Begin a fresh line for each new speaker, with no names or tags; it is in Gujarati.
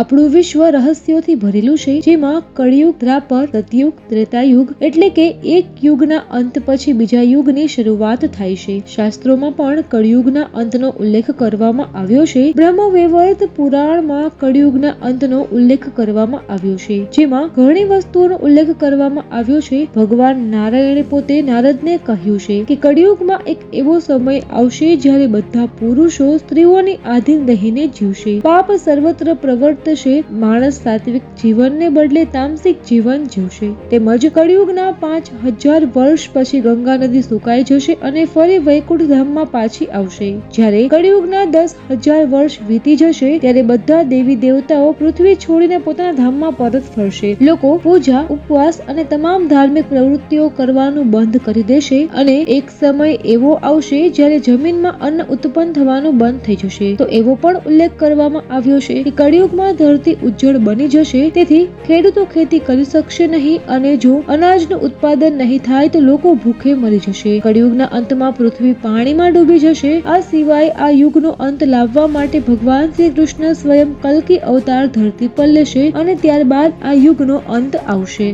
આપણું વિશ્વ રહસ્યોથી ભરેલું છે, જેમાં કળિયુગ, દ્રાપર, સતયુગ, ત્રેતાયુગ એટલે કે એક યુગના અંત પછી બીજા યુગની શરૂઆત થાય છે. શાસ્ત્રોમાં પણ કળિયુગના અંતનો ઉલ્લેખ કરવામાં આવ્યો છે. બ્રહ્મવૈવર્ત પુરાણમાં કળિયુગના અંતનો ઉલ્લેખ કરવામાં આવ્યો છે, જેમાં ઘણી વસ્તુઓનો ઉલ્લેખ કરવામાં આવ્યો છે. ભગવાન નારાયણે પોતે નારદને કહ્યું છે કે કળિયુગમાં એક એવો સમય આવશે જ્યારે બધા પુરુષો સ્ત્રીઓની આધીન રહીને જીવશે. પાપ સર્વત્ર પ્રવર્તશે માણસ સાત્વિક જીવનને બદલે તામસિક જીવન જીવશે. તેમજ કળિયુગના પાંચ હજાર વર્ષ પછી ગંગા નદી સુકાઈ જશે અને ફરી વૈકુંઠ ધામમાં પાછી આવશે. જ્યારે કળિયુગના દસ હજાર વર્ષ વીતી જશે, ત્યારે બધા દેવી દેવતાઓ પૃથ્વી છોડીને પોતાના ધામમાં પરત ફરશે. લોકો પૂજા, ઉપવાસ અને તમામ ધાર્મિક પ્રવૃત્તિઓ કરવાનું બંધ કરી દેશે અને એક સમય એવો આવશે જ્યારે જમીનમાં અન્ન ઉત્પન્ન થવાનું બંધ થઈ જશે. તો એવો પણ ઉલ્લેખ કરવામાં આવ્યો છે કે કળિયુગમાં ધરતી ઉજ્જળ બની જશે, તેથી ખેડૂતો ખેતી કરી શકશે નહીં અને જો અનાજનું ઉત્પાદન નહીં થાય તો લોકો ભૂખે મરી જશે. કળિયુગના અંતમાં પૃથ્વી પાણીમાં ડૂબી જશે. આ સિવાય આ યુગનો અંત લાવવા માટે ભગવાન શ્રી કૃષ્ણ સ્વયં કલ્કી અવતાર ધરતી પર લેશે અને ત્યારબાદ આ યુગનો અંત આવશે.